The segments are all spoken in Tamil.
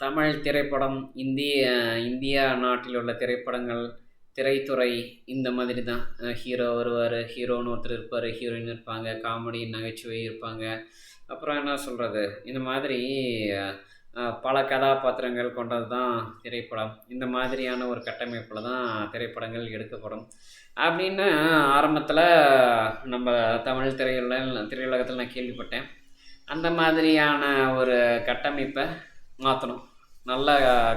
தமிழ் திரைப்படம் இந்திய இந்தியா நாட்டில் உள்ள திரைப்படங்கள் திரைத்துறை இந்த மாதிரி தான் ஹீரோ வருவார் ஹீரோன்னு ஒருத்தர் இருப்பார் ஹீரோயின் இருப்பாங்க காமெடி நகைச்சுவை இருப்பாங்க. அப்புறம் என்ன சொல்கிறது இந்த மாதிரி பல கதாபாத்திரங்கள் கொண்டது தான் திரைப்படம். இந்த மாதிரியான ஒரு கட்டமைப்பில் தான் திரைப்படங்கள் எடுக்கப்படும். அப்படின்னு ஆரம்பத்தில் நம்ம தமிழ் திரையுல திரையுலகத்தில் நான் கேள்விப்பட்டேன். அந்த மாதிரியான ஒரு கட்டமைப்பை மாற்றணும் நல்ல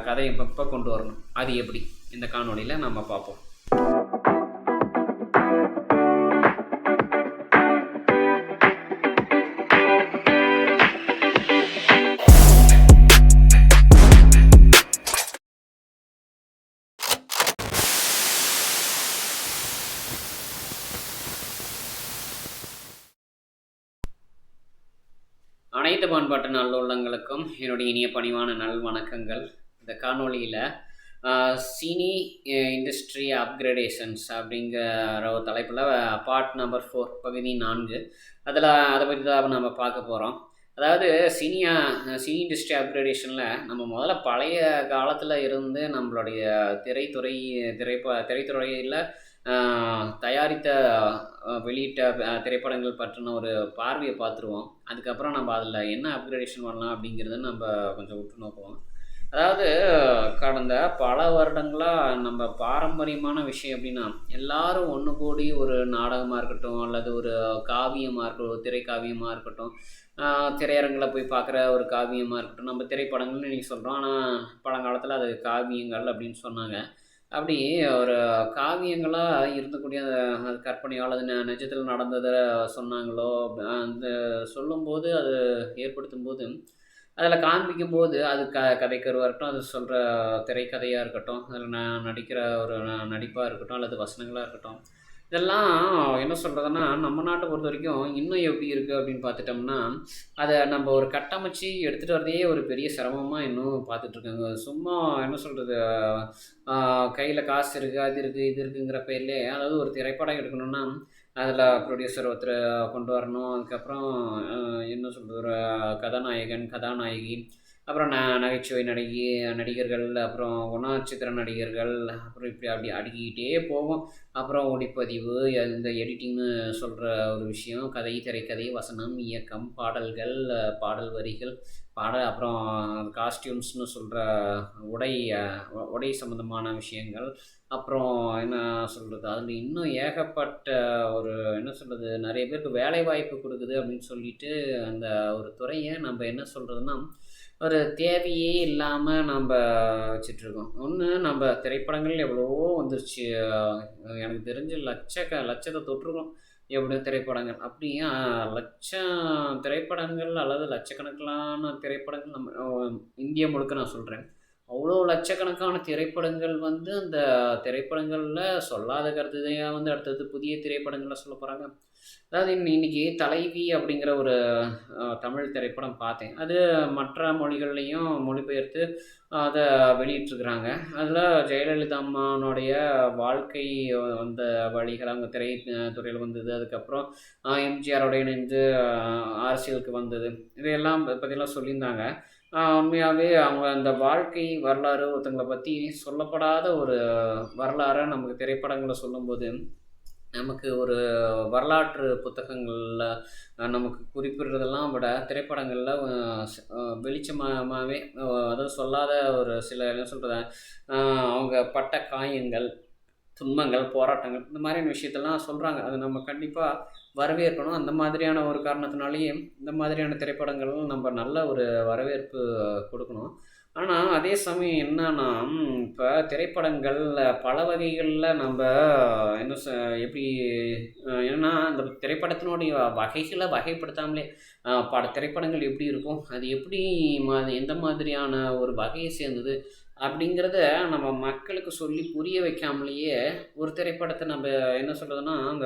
கதையை இப்போ கொண்டு வரணும். அது எப்படி? இந்த காணொளியில் நம்ம பார்ப்போம். அனைத்து பண்பாட்டு நல்லுள்ளங்களுக்கும் என்னுடைய இனிய பணிவான நல் வணக்கங்கள். இந்த காணொளியில் சினி இண்டஸ்ட்ரி அப்கிரேடேஷன்ஸ் அப்படிங்கிற ஒரு தலைப்பில் பார்ட் நம்பர் ஃபோர் பகுதி நான்கு. அதில் அதை பற்றி தான் நம்ம பார்க்க போகிறோம் அதாவது சினியா சினி இண்டஸ்ட்ரி அப்கிரேடேஷனில் நம்ம முதல்ல பழைய காலத்தில் இருந்து நம்மளுடைய திரைத்துறை திரைப்ப திரைத்துறையில் தயாரித்த வெளியிட்ட திரைப்படங்கள் பற்றின ஒரு பார்வையை பார்த்துருவோம். அதுக்கப்புறம் நம்ம அதில் என்ன அப்கிரேடேஷன் பண்ணலாம் அப்படிங்கிறத நம்ம கொஞ்சம் உற்று நோக்குவோம். அதாவது கடந்த பல வருடங்களாக நம்ம பாரம்பரியமான விஷயம் அப்படின்னா எல்லாரும் ஒன்று கூடி ஒரு நாடகமாக இருக்கட்டும் அல்லது ஒரு காவியமாக இருக்கட்டும் ஒரு திரைக்காவியமாக இருக்கட்டும் ஆஹ் திரையரங்கில் போய் பார்க்குற ஒரு காவியமாக இருக்கட்டும் நம்ம திரைப்படங்கள்னு இன்றைக்கி சொல்கிறோம் ஆனால் பழங்காலத்தில் அது காவியங்கள் அப்படின்னு சொன்னாங்க. அப்படி ஒரு காவியங்களாக இருந்தக்கூடிய அந்த- அது கற்பனையோ அல்லது நெ- நிஜத்தில் நடந்ததை சொன்னாங்களோ அந்த சொல்லும்போது அது ஏற்படுத்தும் போது அதில் காண்பிக்கும் போது அது க கதைக்கருவாக இருக்கட்டும் அது சொல்கிற திரைக்கதையாக இருக்கட்டும் அதில் நான் நடிக்கிற ஒரு நடிப்பாக இருக்கட்டும் அல்லது வசனங்களாக இருக்கட்டும் இதெல்லாம் என்ன சொல்கிறதுன்னா நம்ம நாட்டை பொறுத்த வரைக்கும் இன்னும் எப்படி இருக்குது அப்படின்னு பார்த்துட்டோம்னா அதை நம்ம ஒரு கட்டமைச்சு எடுத்துகிட்டு வரதே ஒரு பெரிய சிரமமாக இன்னும் பார்த்துட்ருக்காங்க சும்மா என்ன சொல்கிறது கையில் காசு இருக்குது அது இருக்குது இது இருக்குங்கிற பேர்லே அதாவது ஒரு திரைப்படம் எடுக்கணும்னா அதில் ப்ரொடியூசர் ஒருத்தர் கொண்டு வரணும். அதுக்கப்புறம் என்ன சொல்கிறது ஒரு கதாநாயகன் கதாநாயகி அப்புறம் ந நகைச்சுவை நடிகை நடிகர்கள் அப்புறம் குணச்சித்திர நடிகர்கள் அப்புறம் இப்படி அப்படி அடுக்கிக்கிட்டே போவோம். அப்புறம் ஒளிப்பதிவு இந்த எடிட்டிங்னு சொல்கிற ஒரு விஷயம் கதை திரைக்கதை வசனம் இயக்கம் பாடல்கள் பாடல் வரிகள் பாடல் அப்புறம் காஸ்டியூம்ஸ்னு சொல்கிற உடை உடை சம்மந்தமான விஷயங்கள் அப்புறம் என்ன சொல்கிறது அதில் இன்னும் ஏகப்பட்ட ஒரு என்ன சொல்கிறது நிறைய பேருக்கு வேலை வாய்ப்பு கொடுக்குது அப்படின்னு சொல்லிட்டு அந்த ஒரு துறையை நம்ம என்ன சொல்கிறதுனா ஒரு தேவையே இல்லாமல் நம்ம வச்சிட்ருக்கோம். ஒன்று நம்ம திரைப்படங்கள் எவ்வளவோ வந்துருச்சு. எனக்கு தெரிஞ்சு லட்சக்க லட்சத்தை தொற்றுரும் எப்படியோ திரைப்படங்கள். அப்படியே லட்சம் திரைப்படங்கள் அல்லது லட்சக்கணக்கிலான திரைப்படங்கள் நம்ம இந்திய இந்தியா முழுக்க நான் சொல்கிறேன் அவ்வளோ லட்சக்கணக்கான திரைப்படங்கள் வந்து அந்த திரைப்படங்களில் சொல்லாத கருத்துதையாக வந்து அடுத்தது புதிய திரைப்படங்களில் சொல்ல போகிறாங்க அதாவது இன்னைக்கு தலைவி அப்படிங்கிற ஒரு தமிழ் திரைப்படம் பார்த்தேன். அது மற்ற மொழிகள்லையும் மொழிபெயர்த்து அதை வெளியிட்டிருக்கிறாங்க. அதில் ஜெயலலிதா அம்மானுடைய வாழ்க்கை வந்த வழிகள் அவங்க திரை துறையில் வந்தது. அதுக்கப்புறம் எம்ஜிஆரோட இணைந்து அரசியலுக்கு வந்தது. இதையெல்லாம் பற்றிலாம் சொல்லியிருந்தாங்க. உண்மையாகவே அவங்க அந்த வாழ்க்கை வரலாறு ஒருத்தங்களை பற்றி சொல்லப்படாத ஒரு வரலாறை நமக்கு திரைப்படங்களை சொல்லும்போது நமக்கு ஒரு வரலாற்று புத்தகங்களில் நமக்கு குறிப்பிடுறதெல்லாம் விட திரைப்படங்களில் வெளிச்சமாகவே அதாவது சொல்லாத ஒரு சில என்ன சொல்கிறது அவங்க பட்ட காயங்கள் துன்பங்கள் போராட்டங்கள் இந்த மாதிரியான விஷயத்தெல்லாம் சொல்கிறாங்க அது நம்ம கண்டிப்பாக வரவேற்கணும். அந்த மாதிரியான ஒரு காரணத்தினாலேயே இந்த மாதிரியான திரைப்படங்களும் நம்ம நல்ல ஒரு வரவேற்பு கொடுக்கணும். ஆனால் அதே சமயம் என்னன்னா இப்போ திரைப்படங்கள்ல பல வகைகளில் நம்ம என்ன எப்படி என்னன்னா அந்த திரைப்படத்தினுடைய வகைகளை வகைப்படுத்தாமலே பட திரைப்படங்கள் எப்படி இருக்கும்? அது எப்படி மா எந்த மாதிரியான ஒரு வகையை சேர்ந்தது? அப்படிங்கிறத நம்ம மக்களுக்கு சொல்லி புரிய வைக்காமலேயே ஒரு திரைப்படத்தை நம்ம என்ன சொல்கிறதுனா அந்த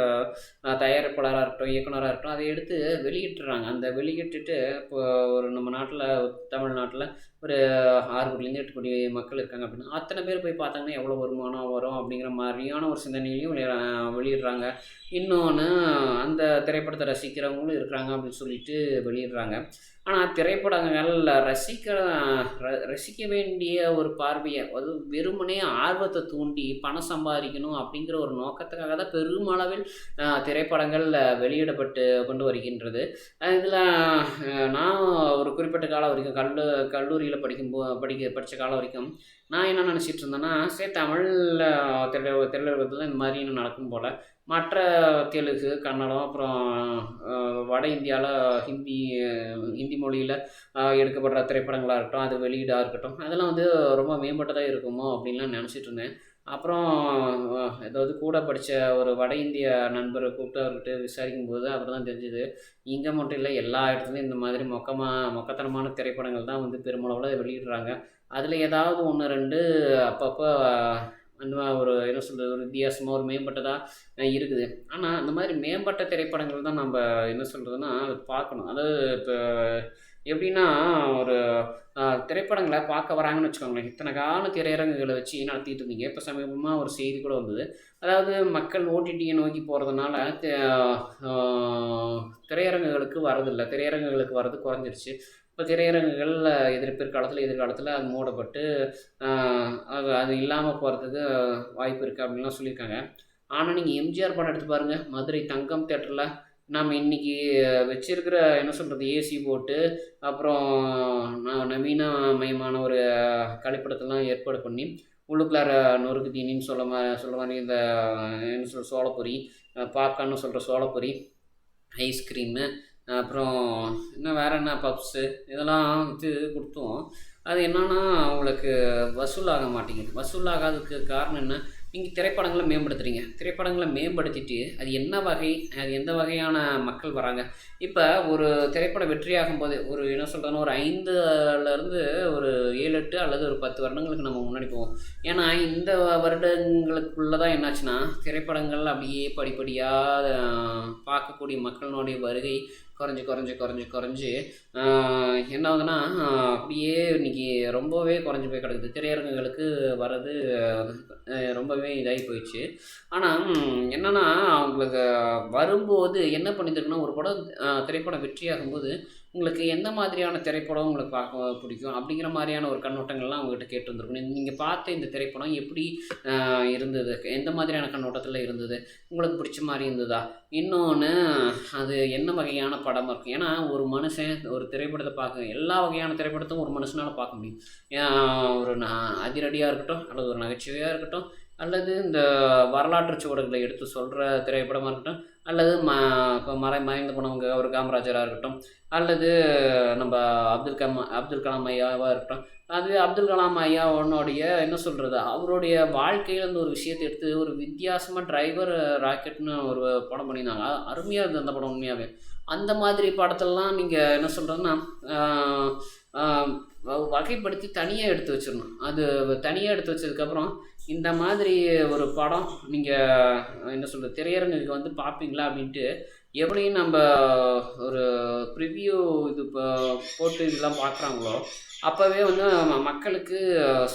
தயாரிப்பாளராக இருக்கட்டும் இயக்குனராக இருக்கட்டும் அதை எடுத்து வெளியிட்டுறாங்க. அந்த வெளியிட்டுட்டு இப்போ ஒரு நம்ம நாட்டில் தமிழ்நாட்டில் ஒரு ஆறு கோடிலேருந்து எட்டு கோடி மக்கள் இருக்காங்க அப்படின்னா அத்தனை பேர் போய் பார்த்தாங்கன்னா எவ்வளோ வருமானம் வரும் அப்படிங்கிற மாதிரியான ஒரு சிந்தனையிலையும் வெளியிடுறாங்க. இன்னொன்று அந்த திரைப்படத்தை ரசிக்கிறவங்களும் இருக்கிறாங்க அப்படின்னு சொல்லிட்டு வெளியிடுறாங்க. ஆனால் திரைப்படங்கள் ரசிக்க ர ரசிக்க வேண்டிய ஒரு பார்வையை அது வெறுமனே ஆர்வத்தை தூண்டி பணம் சம்பாதிக்கணும் அப்படிங்கிற ஒரு நோக்கத்துக்காக தான் பெருமளவில் திரைப்படங்கள் வெளியிடப்பட்டு கொண்டு வருகின்றது. இதில் நான் ஒரு குறிப்பிட்ட காலம் வரைக்கும் கல்லு கல்லூரியில் படிக்கும் போ படிக்க படித்த காலம் வரைக்கும் நான் என்ன நினச்சிட்டு இருந்தேன்னா சரி தமிழில் திரை திரையுலகத்தில் இந்த மாதிரி இன்னும் நடக்கும் போல். மற்ற தெலுங்கு கன்னடம் அப்புறம் வட இந்தியாவில் ஹிந்தி ஹிந்தி மொழியில் எடுக்கப்படுற திரைப்படங்களாக இருக்கட்டும் அது வெளியீடாக இருக்கட்டும் அதெல்லாம் வந்து ரொம்ப மேம்பட்டதாக இருக்குமோ அப்படின்லாம் நினச்சிட்டு இருந்தேன். அப்புறம் அஹ், ஏதாவது கூட படித்த ஒரு வட இந்திய நண்பரை கூப்பிட்டு அவர்கிட்ட விசாரிக்கும் போது அவர் தான் தெரிஞ்சுது இங்கே மட்டும் இல்லை எல்லா இடத்துலையும் இந்த மாதிரி மொக்கமாக மொக்கத்தனமான திரைப்படங்கள் தான் வந்து பெருமளவில் வெளியிடுறாங்க. அதில் ஏதாவது ஒன்று ரெண்டு அப்பப்போ அந்த மாதிரி ஒரு என்ன சொல்கிறது ஒரு வித்தியாசமாக ஒரு மேம்பட்டதாக இருக்குது. ஆனால் அந்த மாதிரி மேம்பட்ட திரைப்படங்கள் தான் நம்ம என்ன சொல்கிறதுனா அது பார்க்கணும். அதாவது இப்போ எப்படின்னா ஒரு திரைப்படங்களை பார்க்க வராங்கன்னு வச்சுக்கோங்களேன். இத்தனை கால திரையரங்குகளை வச்சு நடத்திட்டு இருந்தீங்க இப்போ சமீபமாக ஒரு செய்தி கூட வந்தது. அதாவது மக்கள் ஓடிடியை நோக்கி போகிறதுனால திரையரங்குகளுக்கு வரதில்லை திரையரங்குகளுக்கு வர்றது குறைஞ்சிருச்சு. இப்போ திரையரங்குகள் எதிர் பிற்காலத்தில் எதிர்காலத்தில் அது மூடப்பட்டு அது அது இல்லாமல் போகிறதுக்கு வாய்ப்பு இருக்குது அப்படின்லாம் சொல்லியிருக்காங்க. ஆனால் நீங்கள் எம்ஜிஆர் படம் எடுத்து பாருங்கள் மதுரை தங்கம் தேட்டரில் நாம் இன்றைக்கி வச்சிருக்கிற என்ன சொல்கிறது ஏசி போட்டு அப்புறம் நவீன மயமான ஒரு கழிப்பிடத்தெல்லாம் ஏற்பாடு பண்ணி உள்ளுக்குள்ளார நொறுக்கு தீனின்னு சொல்ல மா சொல்ல மாதிரி இந்த என்ன சொல்ற சோளப்பொரி பாப்கார்ன்னு சொல்கிற சோளப்பொரி ஐஸ்கிரீமு அப்புறம் இன்னும் வேறு என்ன பப்ஸு இதெல்லாம் இது கொடுத்தோம். அது என்னன்னா அவங்களுக்கு வசூலாக மாட்டேங்குது. வசூலாகாததுக்கு காரணம் என்ன? நீங்கள் திரைப்படங்களை மேம்படுத்துறீங்க. திரைப்படங்களை மேம்படுத்திட்டு அது என்ன வகை அது எந்த வகையான மக்கள் வராங்க? இப்போ ஒரு திரைப்படம் வெற்றியாகும் போது ஒரு என்ன சொல்கிறதுனா ஒரு ஐந்துலேருந்து ஒரு ஏழு எட்டு அல்லது ஒரு பத்து வருடங்களுக்கு நம்ம முன்னாடி போவோம். ஏன்னா இந்த வருடங்களுக்குள்ளே தான் என்னாச்சுன்னா திரைப்படங்கள் அப்படியே படிப்படியாக பார்க்கக்கூடிய மக்களினுடைய வருகை குறைஞ்சி குறைஞ்சி குறைஞ்சி குறைஞ்சி என்ன ஆகுதுன்னா அப்படியே இன்னைக்கு ரொம்பவே குறைஞ்சி போய் கிடக்குது. திரையரங்குகளுக்கு வர்றது ரொம்பவே இதாகி போயிடுச்சு. ஆனால் என்னென்னா அவங்களுக்கு வரும்போது என்ன பண்ணியிருக்குன்னா ஒரு படம் திரைப்படம் வெற்றியாகும்போது உங்களுக்கு எந்த மாதிரியான திரைப்படம் உங்களுக்கு பார்க்க பிடிக்கும் அப்படிங்கிற மாதிரியான ஒரு கண்ணோட்டங்கள்லாம் அவங்ககிட்ட கேட்டு வந்திருக்கணும். நீங்கள் பார்த்த இந்த திரைப்படம் எப்படி இருந்தது? எந்த மாதிரியான கண்ணோட்டத்தில் இருந்தது? உங்களுக்கு பிடிச்ச மாதிரி இருந்ததா? இன்னொன்று அது என்ன வகையான படம் இருக்கும்? ஏன்னா ஒரு மனுஷன் ஒரு திரைப்படத்தை பார்க்க எல்லா வகையான திரைப்படத்தையும் ஒரு மனுஷனால் பார்க்க முடியும். ஒரு ந அதிரடியாக இருக்கட்டும் அல்லது ஒரு நகைச்சுவையாக இருக்கட்டும் அல்லது இந்த வரலாற்று சுவடுகளை எடுத்து சொல்கிற திரைப்படமாக இருக்கட்டும் அல்லது ம மறை மறைந்து போனவங்க ஒரு காமராஜராக இருக்கட்டும் அல்லது நம்ம அப்துல் கம் அப்துல் கலாம் ஐயாவாக இருக்கட்டும் அது அப்துல் கலாம் ஐயா உன்னுடைய என்ன சொல்கிறது அவருடைய வாழ்க்கையில் அந்த ஒரு விஷயத்தை எடுத்து ஒரு வித்தியாசமாக டிரைவர் ராக்கெட்னு ஒரு படம் பண்ணியிருந்தாங்க. அருமையாக இருந்தது அந்த படம் உண்மையாகவே அந்த மாதிரி படத்தெல்லாம் நீங்கள் என்ன சொல்கிறதுன்னா வகைப்படுத்தி தனியாக எடுத்து வச்சிடணும். அது தனியாக எடுத்து வச்சதுக்கப்புறம் இந்த மாதிரி ஒரு படம் நீங்கள் என்ன சொல்கிறது திரையரங்குக்கு வந்து பார்ப்பீங்களா அப்படின்ட்டு எப்படியும் நம்ம ஒரு ப்ரிவ்யூ இது இப்போ போட்டு இதெல்லாம் பார்க்குறாங்களோ அப்போவே வந்து மக்களுக்கு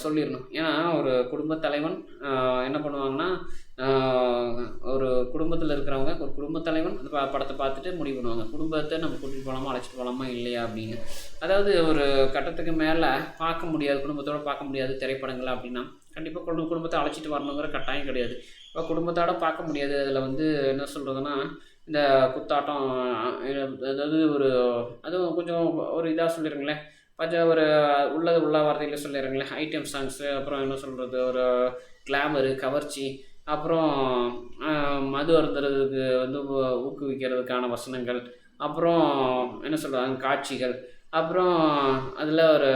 சொல்லிடணும். ஏன்னா ஒரு குடும்பத் தலைவன் என்ன பண்ணுவாங்கன்னா ஒரு குடும்பத்தில் இருக்கிறவங்க ஒரு குடும்ப தலைவன் அந்த ப- படத்தை பார்த்துட்டு முடிவு பண்ணுவாங்க. குடும்பத்தை நம்ம கூட்டிகிட்டு போகலாமா அழைச்சிட்டு போகலாமா இல்லையா அப்படின்னு. அதாவது ஒரு கட்டத்துக்கு மேலே பார்க்க முடியாது குடும்பத்தோடு பார்க்க முடியாது திரைப்படங்கள் அப்படின்னா கண்டிப்பாக குடும்ப குடும்பத்தை அழைச்சிட்டு வரணுங்கிற கட்டாயம் கிடையாது. இப்போ குடும்பத்தோட பார்க்க முடியாது. அதில் வந்து என்ன சொல்கிறதுனா இந்த குத்தாட்டம் அதாவது ஒரு அதுவும் கொஞ்சம் ஒரு இதாக சொல்லிடுங்களேன் கொஞ்சம் ஒரு உள்ளது உள்ள வார்த்தையில் சொல்லிடுங்களேன் ஐட்டம் சாங்ஸு அப்புறம் என்ன சொல்கிறது ஒரு கிளாமரு கவர்ச்சி அப்புறம் மது அருந்துறதுக்கு வந்து ஊ- ஊக்குவிக்கிறதுக்கான வசனங்கள். அப்புறம் என்ன சொல்கிறாங்க காட்சிகள். அப்புறம் அதில் ஒரு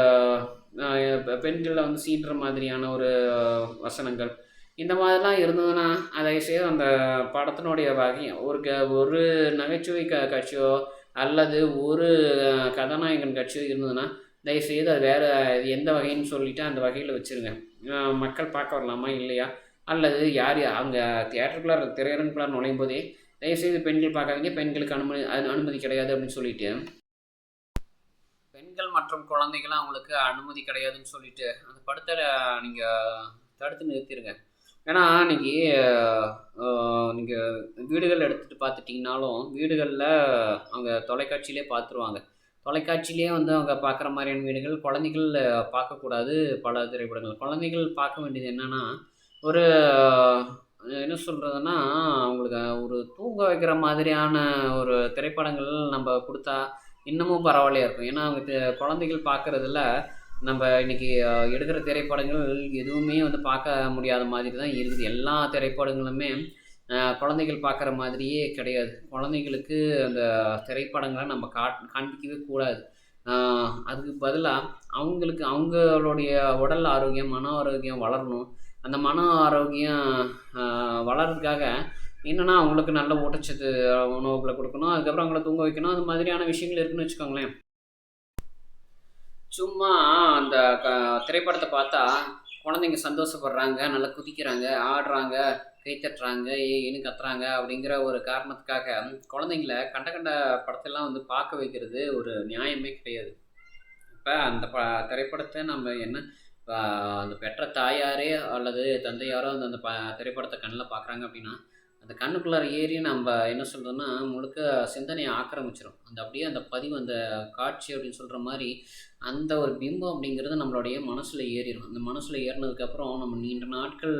ஆஹ், பெண்களை வந்து சீன்ற மாதிரியான ஒரு வசனங்கள். இந்த மாதிரிலாம் இருந்ததுன்னா அதை செய்து அந்த படத்தினுடைய வகை ஒரு க ஒரு நகைச்சுவை க காட்சியோ அல்லது ஒரு கதாநாயகன் கட்சியோ இருந்ததுன்னா தயவுசெய்து அது வேறு எந்த வகைன்னு சொல்லிவிட்டு அந்த வகையில் வச்சுருங்க. மக்கள் பார்க்க வரலாமா இல்லையா? அல்லது யார் அங்கே அவங்க தியேட்டருக்குள்ளார திரையரங்குக்குள்ளார நுழையும் போதே தயவுசெய்து பெண்கள் பார்க்காதீங்க. பெண்களுக்கு அனுமதி அது அனுமதி கிடையாது அப்படின்னு சொல்லிட்டு. பெண்கள் மற்றும் குழந்தைகள்லாம் அவங்களுக்கு அனுமதி கிடையாதுன்னு சொல்லிட்டு அந்த படத்தை நீங்கள் தடுத்து நிறுத்திடுங்க ஏன்னா இன்னைக்கு நீங்கள் வீடுகள் எடுத்துகிட்டு பார்த்துட்டிங்கனாலும் வீடுகளில் அவங்க தொலைக்காட்சியிலே பார்த்துருவாங்க. தொலைக்காட்சியிலேயே வந்து அவங்க பார்க்குற மாதிரியான வீடுகள் குழந்தைகள் பார்க்கக்கூடாது பல திரைப்படங்கள். குழந்தைகள் பார்க்க வேண்டியது என்னென்னா ஒரு என்ன சொல்கிறதுன்னா அவங்களுக்கு ஒரு தூங்க வைக்கிற மாதிரியான ஒரு திரைப்படங்கள் நம்ம கொடுத்தா இன்னமும் பரவாயில்லையா இருக்கும். ஏன்னா அவங்க குழந்தைகள் பார்க்குறதுல நம்ம இன்னைக்கு எடுக்கிற திரைப்படங்கள் எதுவுமே வந்து பார்க்க முடியாத மாதிரி தான் இருக்குது. எல்லா திரைப்படங்களுமே குழந்தைகள் பார்க்குற மாதிரியே கிடையாது. குழந்தைங்களுக்கு அந்த திரைப்படங்களை நம்ம காட் காண்பிக்கவே கூடாது. அதுக்கு பதிலாக அவங்களுக்கு அவங்களுடைய உடல் ஆரோக்கியம் மன ஆரோக்கியம் வளரணும். அந்த மன ஆரோக்கியம் வளர்றதுக்காக என்னென்னா அவங்களுக்கு நல்ல ஊட்டச்சத்து உணவுகளை கொடுக்கணும். அதுக்கப்புறம் அவங்கள தூங்க வைக்கணும். அது மாதிரியான விஷயங்கள் இருக்குன்னு வச்சுக்கோங்களேன். சும்மா அந்த க திரைப்படத்தை பார்த்தா குழந்தைங்க சந்தோஷப்படுறாங்க நல்லா குதிக்கிறாங்க ஆடுறாங்க கை தட்டுறாங்க ஏன்னு கத்துறாங்க அப்படிங்கிற ஒரு காரணத்துக்காக குழந்தைங்கள கண்ட கண்ட படத்தெல்லாம் வந்து பார்க்க வைக்கிறது ஒரு நியாயமே கிடையாது. இப்போ அந்த ப திரைப்படத்தை நம்ம என்ன அந்த பெற்ற தாயாரே அல்லது தந்தையாரோ அந்த அந்த ப திரைப்படத்தை கண்ணில் பார்க்குறாங்க அப்படின்னா அந்த கண்ணுக்குள்ளார ஏறி நம்ம என்ன சொல்கிறோன்னா முழுக்க சிந்தனையை ஆக்கிரமிச்சிடும் அந்த அப்படியே அந்த பதிவு அந்த காட்சி அப்படின்னு சொல்கிற மாதிரி அந்த ஒரு பிம்பம் அப்படிங்கிறது நம்மளுடைய மனசில் ஏறிடும் அந்த மனசில் ஏறினதுக்கப்புறம் நம்ம நீண்ட நாட்கள்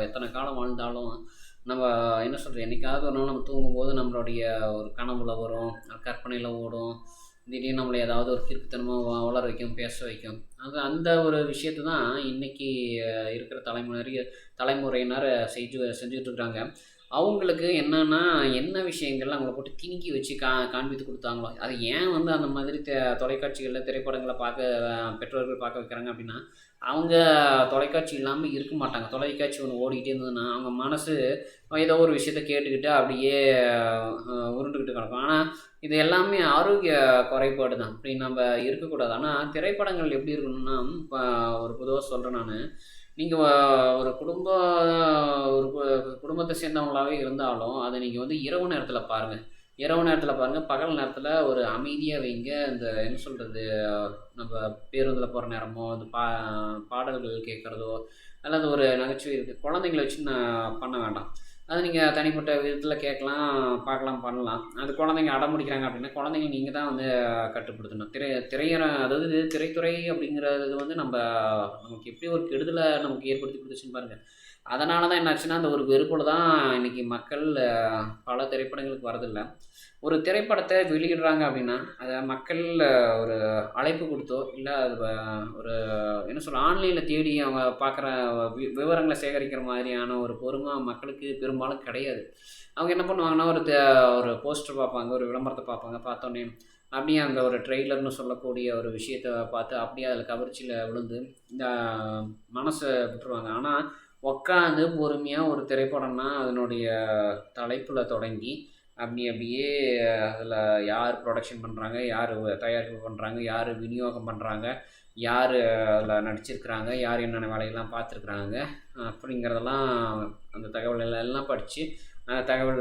எத்தனை காலம் வாழ்ந்தாலும் நம்ம என்ன சொல்கிறது என்னைக்காவது ஒரு நாள் நம்ம தூங்கும்போது நம்மளுடைய ஒரு கனவுல வரும் கற்பனையில் ஓடும் திடீர்னு நம்மளை ஏதாவது ஒரு கிறுக்குத்தனமாக வளர வைக்கும் பேச வைக்கும். அது அந்த ஒரு விஷயத்தை தான் இன்றைக்கி இருக்கிற தலைமுறை தலைமுறையினர் செஞ்சு செஞ்சுக்கிட்டு இருக்கிறாங்க அவங்களுக்கு என்னன்னா என்ன விஷயங்கள் அவங்கள போட்டு திணிக்கி வச்சு கா காண்பித்து கொடுத்தாங்களோ அது ஏன் வந்து அந்த மாதிரி தெ தொலைக்காட்சிகளில் திரைப்படங்களை பார்க்க பெற்றோர்கள் பார்க்க வைக்கிறாங்க அப்படின்னா அவங்க தொலைக்காட்சி இல்லாமல் இருக்க மாட்டாங்க. தொலைக்காட்சி ஒன்று ஓடிக்கிட்டே இருந்ததுன்னா அவங்க மனசு ஏதோ ஒரு விஷயத்த கேட்டுக்கிட்டு அப்படியே உருண்டுக்கிட்டு கிடக்கும். ஆனால் இது எல்லாமே ஆரோக்கிய குறைபாடு தான். அப்படி நம்ம இருக்கக்கூடாது. ஆனால் திரைப்படங்கள் எப்படி இருக்கணும்னா இப்போ ஒரு பொதுவாக சொல்கிறேன் நான். நீங்கள் ஒரு குடும்ப ஒரு கு- குடும்பத்தை சேர்ந்தவங்களாகவே இருந்தாலும் அதை நீங்கள் வந்து இரவு நேரத்தில் பாருங்கள் இரவு நேரத்தில் பாருங்கள் பகல் நேரத்தில் ஒரு அமைதியாக வைங்க. இந்த என்ன சொல்கிறது நம்ம பேருந்தில் போகிற நேரமோ அந்த பா பாடல்கள் கேட்குறதோ அல்லது ஒரு நகைச்சுவை இருக்குது குழந்தைங்கள வச்சு நான் பண்ண வேண்டாம். அது நீங்கள் தனிப்பட்ட விதத்தில் கேட்கலாம் பார்க்கலாம் பண்ணலாம். அது குழந்தைங்க அடம் பிடிக்கிறாங்க அப்படின்னா குழந்தைங்க நீங்கள் தான் வந்து கட்டுப்படுத்தணும். திரை திரையர அதாவது திரைத்துறை அப்படிங்கிறது வந்து நம்ம நமக்கு எப்படி ஒரு கெடுதலை நமக்கு ஏற்படுத்தி கொடுத்துச்சுன்னு பாருங்கள் அதனால தான் என்னாச்சுன்னா அந்த ஒரு வெறுப்பில் தான் இன்றைக்கி மக்கள் பல திரைப்படங்களுக்கு வரதில்லை ஒரு திரைப்படத்தை வெளியிடுறாங்க அப்படின்னா அதை மக்கள் ஒரு அழைப்பு கொடுத்தோ இல்லை அது ஒரு என்ன சொல்ல ஆன்லைனில் தேடி அவங்க பார்க்குற வி விவரங்களை சேகரிக்கிற மாதிரியான ஒரு பொறுமை மக்களுக்கு பெரும்பாலும் கிடையாது. அவங்க என்ன பண்ணுவாங்கன்னா ஒரு ஒரு போஸ்டர் பார்ப்பாங்க ஒரு விளம்பரத்தை பார்ப்பாங்க பார்த்தோன்னே அப்படியே அந்த ஒரு ட்ரெய்லர்னு சொல்லக்கூடிய ஒரு விஷயத்தை பார்த்து அப்படியே அதில் கவர்ச்சியில் விழுந்து இந்த மனசை விட்டுருவாங்க. ஆனால் உக்காந்து பொறுமையாக ஒரு திரைப்படம்னா அதனுடைய தலைப்பில் தொடங்கி அப்படி அப்படியே அதில் யார் ப்ரொடக்ஷன் பண்ணுறாங்க யார் தயாரிப்பு பண்ணுறாங்க யார் விநியோகம் பண்ணுறாங்க யார் அதில் நடிச்சிருக்கிறாங்க யார் என்னென்ன வேலையெல்லாம் பார்த்துருக்குறாங்க அப்படிங்கிறதெல்லாம் அந்த தகவல் எல்லாம் படித்து அந்த தகவல்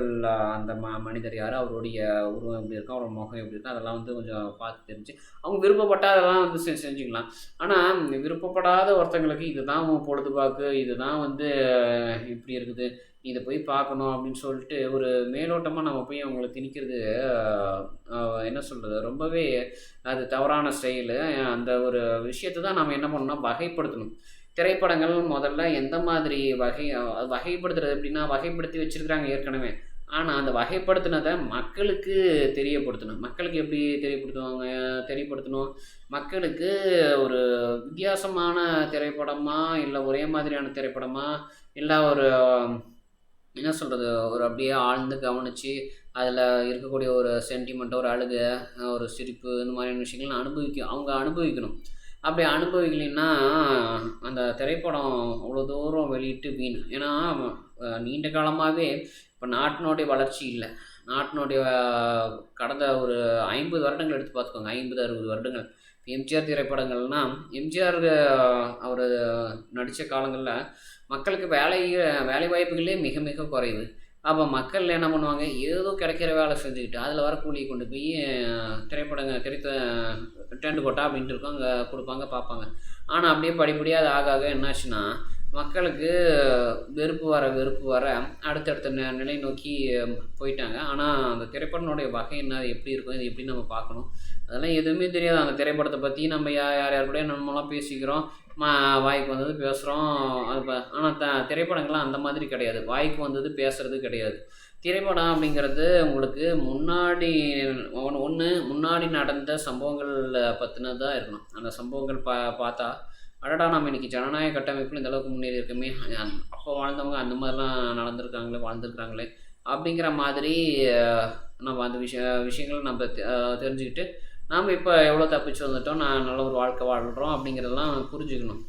அந்த ம மனிதர் யார் அவருடைய உருவம் எப்படி இருக்கும் அவரோட முகம் எப்படி இருக்கும் அதெல்லாம் வந்து கொஞ்சம் பார்த்து தெரிஞ்சு அவங்க விருப்பப்பட்டால் அதெல்லாம் வந்து செ செஞ்சுக்கலாம். ஆனால் விருப்பப்படாத ஒருத்தங்களுக்கு இதுதான் பொழுதுபாக்கு இதுதான் வந்து இப்படி இருக்குது இதை போய் பார்க்கணும் அப்படின்னு சொல்லிட்டு ஒரு மேலோட்டமாக நம்ம போய் அவங்கள திணிக்கிறது என்ன சொல்கிறது ரொம்பவே அது தவறான செயலு அந்த ஒரு விஷயத்தை தான் நம்ம என்ன பண்ணணும்னா வகைப்படுத்தணும். திரைப்படங்கள் முதல்ல எந்த மாதிரி வகை அது வகைப்படுத்துறது எப்படின்னா வகைப்படுத்தி வச்சுருக்கிறாங்க ஏற்கனவே. ஆனால் அந்த வகைப்படுத்தினதை மக்களுக்கு தெரியப்படுத்தணும். மக்களுக்கு எப்படி தெரியப்படுத்துவாங்க? தெரியப்படுத்தணும். மக்களுக்கு ஒரு வித்தியாசமான திரைப்படமா இல்லை ஒரே மாதிரியான திரைப்படமா இல்லை ஒரு என்ன சொல்கிறது ஒரு அப்படியே ஆழ்ந்து கவனித்து அதில் இருக்கக்கூடிய ஒரு சென்டிமெண்ட்டோ ஒரு அழுகை ஒரு சிரிப்பு இந்த மாதிரியான விஷயங்கள் அனுபவிக்க அவங்க அனுபவிக்கணும். அப்படி அனுபவிக்கலைன்னா அந்த திரைப்படம் அவ்வளோ தூரம் வெளியிட்டு வீண். ஏன்னா நீண்ட காலமாகவே இப்போ நாட்டினுடைய வளர்ச்சி இல்லை. நாட்டினுடைய கடந்த ஒரு ஐம்பது வருடங்கள் எடுத்து பார்த்துக்கோங்க ஐம்பது அறுபது வருடங்கள். எம்ஜிஆர் திரைப்படங்கள்னால் எம்ஜிஆர் அவர் நடித்த காலங்களில் மக்களுக்கு வேலை வேலை வாய்ப்புகளே மிக மிக குறைவு. அப்போ மக்கள் என்ன பண்ணுவாங்க? ஏதோ கிடைக்கிற வேலை செஞ்சுக்கிட்டு அதில் வர கூலியை கொண்டு போய் திரைப்படங்கள் திரைப்படங்க திரைத்த டென்ட் கொட்டா அப்படின்ட்டு இருக்கும். அங்கே கொடுப்பாங்க பார்ப்பாங்க. ஆனால் அப்படியே படிப்படியாக அது ஆக ஆக என்னாச்சுன்னா மக்களுக்கு வெறுப்பு வர வெறுப்பு வர அடுத்தடுத்த நிலை நோக்கி போயிட்டாங்க. ஆனால் அந்த திரைப்படனுடைய வகை என்ன? எப்படி இருக்கும்? இது எப்படி நம்ம பார்க்கணும்? அதெல்லாம் எதுவுமே தெரியாது. அந்த திரைப்படத்தை பற்றி நம்ம யார் யார் யார் கூடயும் நம்மளாம் பேசிக்கிறோம். மா வாய்க்கு வந்தது பேசுகிறோம் அது ப ஆனால் த திரைப்படங்கள்லாம் அந்த மாதிரி கிடையாது. வாய்க்கு வந்தது பேசுகிறது கிடையாது. திரைப்படம் அப்படிங்கிறது உங்களுக்கு முன்னாடி ஒன்று ஒன்று முன்னாடி நடந்த சம்பவங்கள் பற்றினதாக இருக்கணும். அந்த சம்பவங்கள் பா பார்த்தா அடடா நம்ம இன்றைக்கி ஜனநாயக கட்டமைப்பில் இந்தளவுக்கு முன்னேறி இருக்குமே. அப்போ வாழ்ந்தவங்க அந்த மாதிரிலாம் நடந்திருக்காங்களே வாழ்ந்துருக்காங்களே அப்படிங்கிற மாதிரி நம்ம அந்த விஷய விஷயங்களை நம்ம தெ- தெரிஞ்சுக்கிட்டு நாம் இப்போ எவ்வளோ தப்பிச்சு வந்துட்டோம் நான் நல்ல ஒரு வாழ்க்கை வாழ்கிறோம் அப்படிங்கிறதெல்லாம் புரிஞ்சுக்கணும்.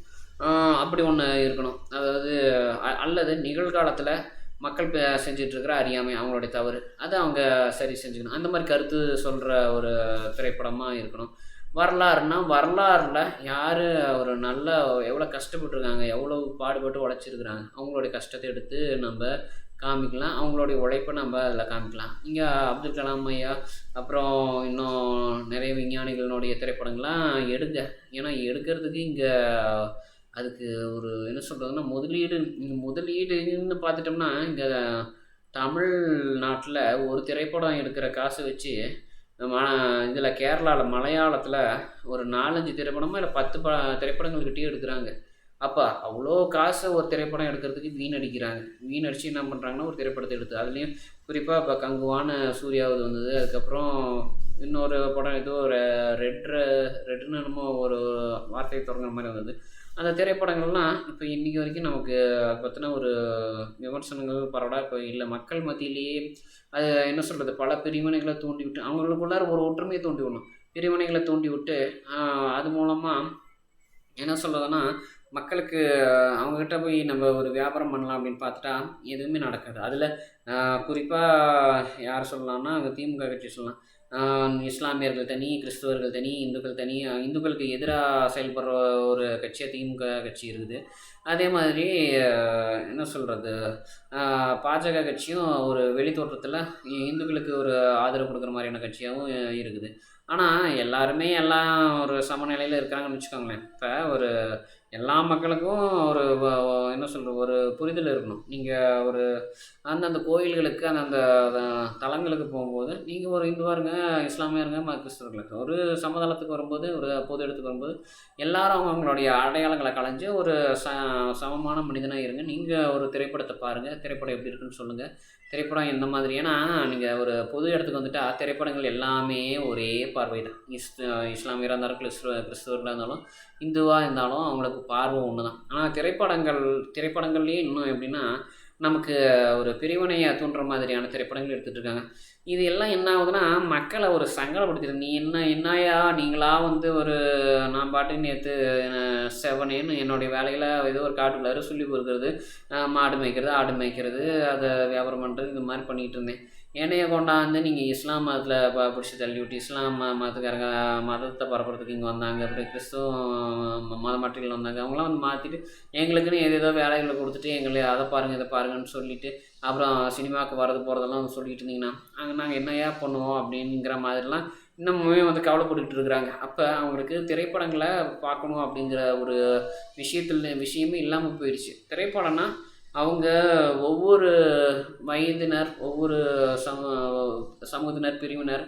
அப்படி ஒன்று இருக்கணும். அதாவது அ- அல்லது நிகழ்காலத்தில் மக்கள் செஞ்சிட்ருக்கிற அறியாமை அவங்களுடைய தவறு அதை அவங்க சரி செஞ்சுக்கணும். அந்த மாதிரி கருத்து சொல்கிற ஒரு திரைப்படமாக இருக்கணும். வரலாறுனா வரலாறில் யார் ஒரு நல்ல எவ்வளோ கஷ்டப்பட்டுருக்காங்க எவ்வளோ பாடுபட்டு உழைச்சிருக்கிறாங்க அவங்களுடைய கஷ்டத்தை எடுத்து நம்ம காமிக்கலாம். அவங்களுடைய உழைப்பை நம்ம அதில் காமிக்கலாம். இங்கே அப்துல் கலாம் ஐயா அப்புறம் இன்னும் நிறைய விஞ்ஞானிகளினுடைய திரைப்படங்கள்லாம் எடுங்க. ஏன்னா எடுக்கிறதுக்கு இங்கே அதுக்கு ஒரு என்ன சொல்கிறதுன்னா முதலீடு இங்கே முதலீடுன்னு பார்த்துட்டோம்னா இங்கே தமிழ்நாட்டில் ஒரு திரைப்படம் எடுக்கிற காசு வச்சு ம இதில் கேரளாவில் மலையாளத்தில் ஒரு நாலஞ்சு திரைப்படமோ இல்லை பத்து ப திரைப்படங்கள்கிட்டயே எடுக்கிறாங்க. அப்போ அவ்வளோ காசை ஒரு திரைப்படம் எடுக்கிறதுக்கு வீணடிக்கிறாங்க. வீணடிச்சு என்ன பண்ணுறாங்கன்னா ஒரு திரைப்படத்தை எடுத்து அதுலேயும் குறிப்பாக இப்போ கங்குவான சூர்யாவது வந்தது அதுக்கப்புறம் இன்னொரு படம் ஏதோ ஒரு ரெட் ரெட்னு என்னமோ ஒரு வார்த்தையை தொடங்குற மாதிரி வந்தது. அந்த திரைப்படங்கள்லாம் இப்போ இன்றைக்கி வரைக்கும் நமக்கு அதை பற்றின ஒரு விமர்சனங்கள் பரவாயில்ல இப்போ இல்லை. மக்கள் மத்தியிலேயே அது என்ன சொல்கிறது பல பிரிவினைகளை தூண்டி விட்டு அவங்களுக்குள்ளார ஒரு ஒற்றுமையை தூண்டி விடணும் பிரிவினைகளை தூண்டி விட்டு அது மூலமாக என்ன சொல்கிறதுனா மக்களுக்கு அவங்கக்கிட்ட போய் நம்ம ஒரு வியாபாரம் பண்ணலாம் அப்படின்னு பார்த்துட்டா எதுவுமே நடக்காது. அதில் குறிப்பாக யார் சொல்லலாம்னா அங்கே திமுக கட்சி சொல்லலாம். இஸ்லாமியர்கள் தனி கிறிஸ்தவர்கள் தனி இந்துக்கள் தனி இந்துக்களுக்கு எதிராக செயல்படுற ஒரு கட்சியாக திமுக கட்சி இருக்குது. அதே மாதிரி என்ன சொல்கிறது பாஜக கட்சியும் ஒரு வெளி தோற்றத்தில் இந்துக்களுக்கு ஒரு ஆதரவு கொடுக்குற மாதிரியான கட்சியாகவும் இருக்குது. ஆனால் எல்லாருமே எல்லாம் ஒரு சமநிலையில் இருக்கிறாங்கன்னு வச்சுக்கோங்களேன். இப்போ ஒரு எல்லா மக்களுக்கும் ஒரு என்ன சொல்கிறது ஒரு புரிதல் இருக்கணும். நீங்கள் ஒரு அந்தந்த கோயில்களுக்கு அந்தந்த தலங்களுக்கு போகும்போது நீங்கள் ஒரு இந்துவாக இருங்க இஸ்லாமியாக இருங்க ம கிறிஸ்தவர்கள் இருங்க. ஒரு சமதளத்துக்கு வரும்போது ஒரு பொது இடத்துக்கு வரும்போது எல்லாரும் அவங்க அவங்களுடைய அடையாளங்களை களைஞ்சு ஒரு ச சமமான மனிதனாக இருங்க. நீங்கள் ஒரு திரைப்படத்தை பாருங்கள் திரைப்படம் எப்படி இருக்குன்னு சொல்லுங்கள் திரைப்படம் எந்த மாதிரி. ஏன்னா நீங்கள் ஒரு பொது இடத்துக்கு வந்துட்டால் திரைப்படங்கள் எல்லாமே ஒரே பார்வை தான் இஸ் இஸ்லாமியராக இருந்தாலும் கிறிஸ்துவ கிறிஸ்தவர்களாக இருந்தாலும் இந்துவாக இருந்தாலும் அவங்களுக்கு பார்வை ஒன்று தான் ஆனால் திரைப்படங்கள் திரைப்படங்கள்லேயே இன்னும் எப்படின்னா நமக்கு ஒரு பிரிவினையை தூண்டுற மாதிரியான திரைப்படங்கள் எடுத்துகிட்டு இருக்காங்க. இது எல்லாம் என்ன ஆகுதுன்னா மக்களை ஒரு சங்கடப்படுத்திடுது. நீ என்ன என்னையா? நீங்களா வந்து ஒரு நான் பாட்டு நேற்று செவனேன்னு என்னுடைய வேலையில் ஏதோ ஒரு காட்டுக்குள்ளார சொல்லி கொடுக்குறது மாடு மேய்க்கிறது ஆடு மேய்க்கிறது அதை வியாபாரம் பண்ணுறது இது மாதிரி பண்ணிகிட்டு இருந்தேன். என்னைய கொண்டாந்து நீங்கள் இஸ்லாம் மதத்தில் ப பிடிச்சி தள்ளி விட்டு இஸ்லாம் ம- மதத்துக்காரங்க மதத்தை பரப்புறதுக்கு இங்கே வந்தாங்க. அப்புறம் கிறிஸ்துவ ம- மத வந்தாங்க. அவங்களாம் வந்து மாற்றிட்டு எங்களுக்குன்னு ஏதேதோ வேலைகளை கொடுத்துட்டு எங்களை அதை பாருங்கள் இதை பாருங்கன்னு சொல்லிட்டு அப்புறம் சினிமாவுக்கு வரது போகிறதெல்லாம் சொல்லிட்டு இருந்தீங்கன்னா அங்கே நாங்கள் என்னையா பண்ணுவோம் அப்படிங்கிற மாதிரிலாம் இன்னமுமே வந்து கவலைப்பட்டுக்கிட்டு இருக்கிறாங்க. அப்போ அவங்களுக்கு திரைப்படங்களை பார்க்கணும் அப்படிங்கிற ஒரு விஷயத்தில் விஷயமே இல்லாமல் போயிடுச்சு. திரைப்படம்னா அவங்க ஒவ்வொரு வயதினர் ஒவ்வொரு சம சமூகத்தினர் பிரிவினர்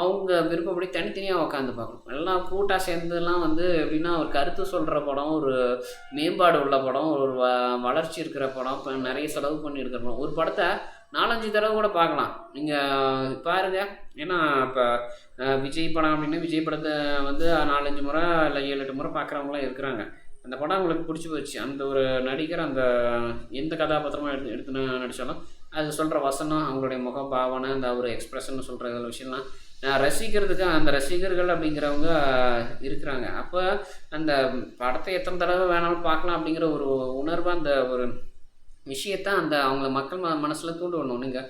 அவங்க விருப்பப்படி தனித்தனியாக உட்காந்து பார்க்கணும். எல்லாம் கூட்டாக சேர்ந்துலாம் வந்து எப்படின்னா ஒரு கருத்து சொல்கிற படம் ஒரு மேம்பாடு உள்ள படம் ஒரு வ வளர்ச்சி இருக்கிற படம் இப்போ நிறைய செலவு பண்ணி இருக்கிற படம். ஒரு படத்தை நாலஞ்சு தடவை கூட பார்க்கலாம். நீங்கள் பாருங்கள் ஏன்னா இப்போ விஜய் படம் அப்படின்னா விஜய் படத்தை வந்து நாலஞ்சு முறை இல்லை ஏழு எட்டு முறை பார்க்குறவங்களாம் இருக்கிறாங்க. அந்த படம் அவங்களுக்கு பிடிச்சி போச்சு. அந்த ஒரு நடிகர் அந்த எந்த கதாபாத்திரமாக எடுத்து எடுத்து நடித்தாலும் அது சொல்கிற வசனம் அவங்களுடைய முக பாவனை அந்த ஒரு எக்ஸ்பிரஷன் சொல்கிற இதில் விஷயம்லாம் நான் ரசிக்கிறதுக்கு அந்த ரசிகர்கள் அப்படிங்கிறவங்க இருக்கிறாங்க. அப்போ அந்த படத்தை எத்தனை தடவை வேணாலும் பார்க்கலாம் அப்படிங்கிற ஒரு உணர்வு அந்த ஒரு விஷயத்த அந்த அவங்கள மக்கள் ம மனசில் தூண்டு விடணும் நீங்கள்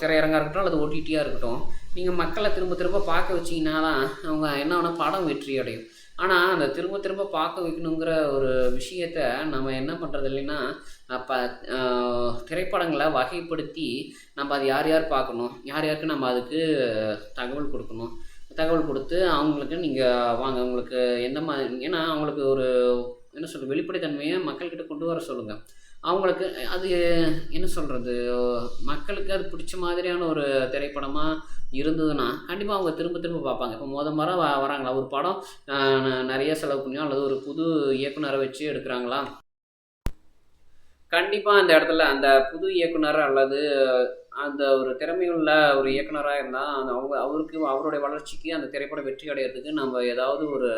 திரையரங்காக இருக்கட்டும் அல்லது ஓடிடியாக இருக்கட்டும் நீங்கள் மக்களை திரும்ப திரும்ப பார்க்க வச்சிங்கன்னா தான் அவங்க என்ன வேணால் படம் வெற்றி அடையும் ஆனால் அந்த திரும்ப திரும்ப பார்க்க வைக்கணுங்கிற ஒரு விஷயத்த நம்ம என்ன பண்ணுறது இல்லைன்னா அப்போ திரைப்படங்களை வகைப்படுத்தி நம்ம அது யார் யார் பார்க்கணும்? யார் யாருக்கு நம்ம அதுக்கு தகவல் கொடுக்கணும்? தகவல் கொடுத்து அவங்களுக்கு நீங்கள் வாங்க உங்களுக்கு எந்த மாதிரி ஏன்னா அவங்களுக்கு ஒரு என்ன சொல்கிறது வெளிப்படைத்தன்மையை மக்கள்கிட்ட கொண்டு வர சொல்லுங்கள் அவங்களுக்கு அது என்ன சொல்கிறது மக்களுக்கு அது பிடிச்ச மாதிரியான ஒரு திரைப்படமாக இருந்ததுன்னா கண்டிப்பாக அவங்க திரும்ப திரும்ப பார்ப்பாங்க. இப்போ மொதல் முறை வ வராங்களா? ஒரு படம் நிறைய செலவு பண்ணியோ அல்லது ஒரு புது இயக்குனரை வச்சு எடுக்கிறாங்களா? கண்டிப்பாக அந்த இடத்துல அந்த புது இயக்குனர் அல்லது அந்த ஒரு திறமையுள்ள ஒரு இயக்குனராக இருந்தால் அந்த அவங்க அவருக்கு அவருடைய வளர்ச்சிக்கு அந்த திரைப்படம் வெற்றி அடையிறதுக்கு நம்ம ஏதாவது ஒரு